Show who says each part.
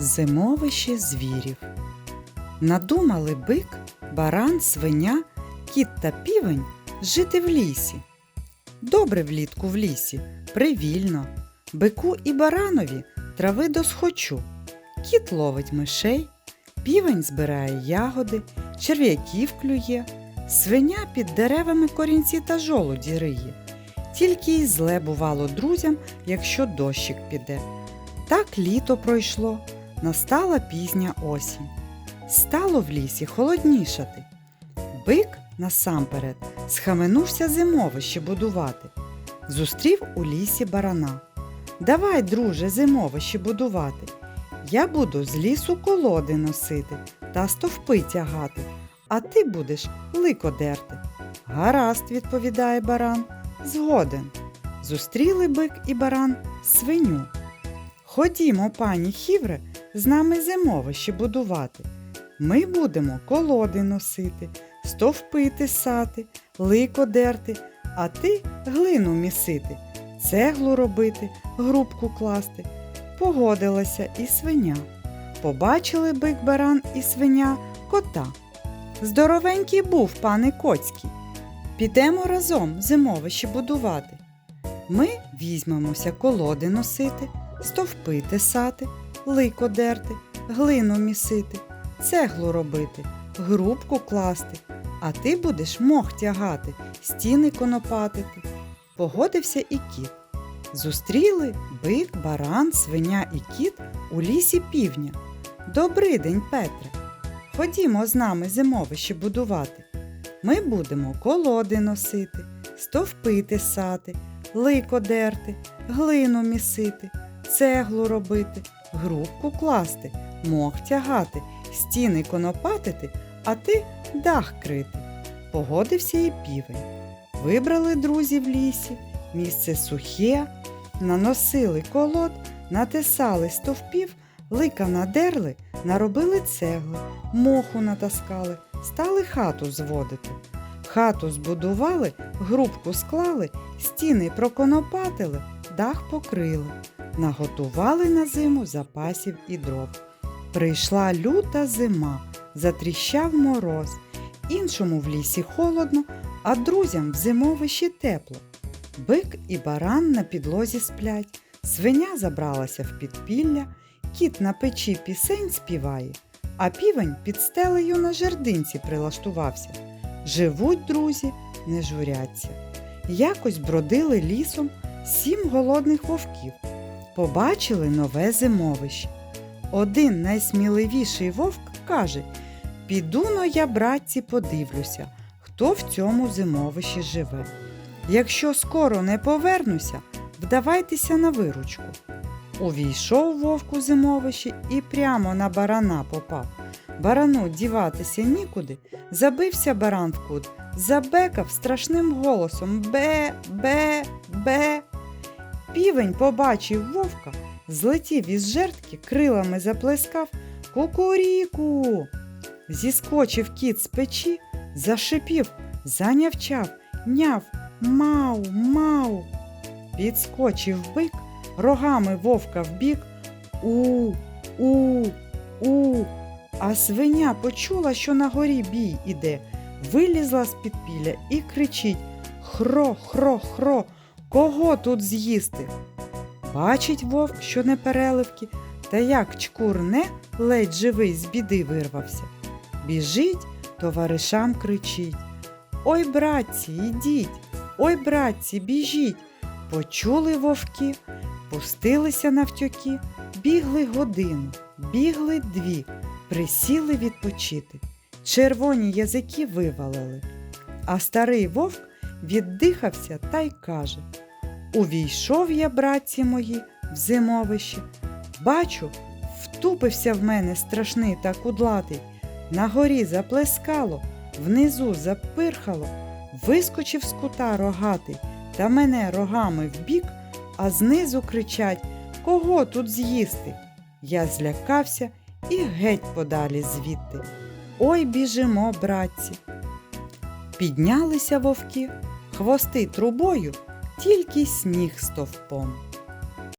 Speaker 1: Зимовище звірів. Надумали бик, баран, свиня, кіт та півень жити в лісі. Добре влітку в лісі, привільно. Бику і баранові трави досхочу. Кіт ловить мишей, півень збирає ягоди, черв'яків клює, свиня під деревами корінці та жолуді риє. Тільки й зле бувало друзям, якщо дощик піде. Так літо пройшло, настала пізня осінь. Стало в лісі холоднішати. Бик насамперед схаменувся зимовище будувати. Зустрів у лісі барана. Давай, друже, зимовище будувати. Я буду з лісу колоди носити та стовпи тягати, а ти будеш лико дерти. Гаразд, відповідає баран, згоден. Зустріли бик і баран свиню. Ходімо, пані Хівре, з нами зимовище будувати. Ми будемо колоди носити, стовпи тисати, лико дерти, а ти глину місити, цеглу робити, грубку класти. Погодилася і свиня. Побачили бик баран і свиня кота. Здоровенький був, пане Коцький. Підемо разом зимовище будувати. Ми візьмемося колоди носити, стовпи тесати, лико дерти, глину місити, цеглу робити, грубку класти, а ти будеш мох тягати, стіни конопатити. Погодився і кіт. Зустріли бик, баран, свиня і кіт у лісі півня. Добрий день, Петре. Ходімо з нами зимовище будувати. Ми будемо колоди носити, стовпи тесати, лико дерти, глину місити, цеглу робити, грубку класти, мох тягати, стіни конопатити, а ти дах крити. Погодився і півень. Вибрали друзі в лісі, місце сухе, наносили колод, натисали стовпів, лика надерли, наробили цегли, моху натаскали, стали хату зводити. Хату збудували, грубку склали, стіни проконопатили, дах покрили, наготували на зиму запасів і дров. Прийшла люта зима, затріщав мороз, іншому в лісі холодно, а друзям в зимовищі тепло. Бик і баран на підлозі сплять, свиня забралася в підпілля, кіт на печі пісень співає, а півень під стелею на жердинці прилаштувався. Живуть друзі, не журяться. Якось бродили лісом сім голодних вовків. Побачили нове зимовище. Один найсміливіший вовк каже: Піду но я, братці, подивлюся, хто в цьому зимовищі живе. Якщо скоро не повернуся, вдавайтеся на виручку. Увійшов вовк у зимовище і прямо на барана попав. Барану діватися нікуди, забився баран в кут, забекав страшним голосом бе, бе, бе. Півень побачив вовка, злетів із жертки, крилами заплескав кукуріку. Зіскочив кіт з печі, зашипів, занявчав, няв, мау, мау. Підскочив бик, рогами вовка вбік. У, у, у. А свиня почула, що на горі бій іде, вилізла з підпілля і кричить Хро, хро, хро, кого тут з'їсти? Бачить вовк, що не переливки, та як чкурне, ледь живий з біди вирвався. Біжить, товаришам кричить Ой, братці, ідіть, ой, братці, біжіть. Почули вовки, пустилися навтьоки, бігли годину, бігли дві, присіли відпочити. Червоні язики вивалили. А старий вовк віддихався та й каже Увійшов я, братці мої, в зимовище. Бачу, втупився в мене страшний та кудлатий. На горі заплескало, внизу запирхало, вискочив з кута рогатий та мене рогами вбік, а знизу кричать Кого тут з'їсти? Я злякався і геть подалі звідти. Ой біжимо, братці. Піднялися вовки, хвости трубою, тільки сніг стовпом.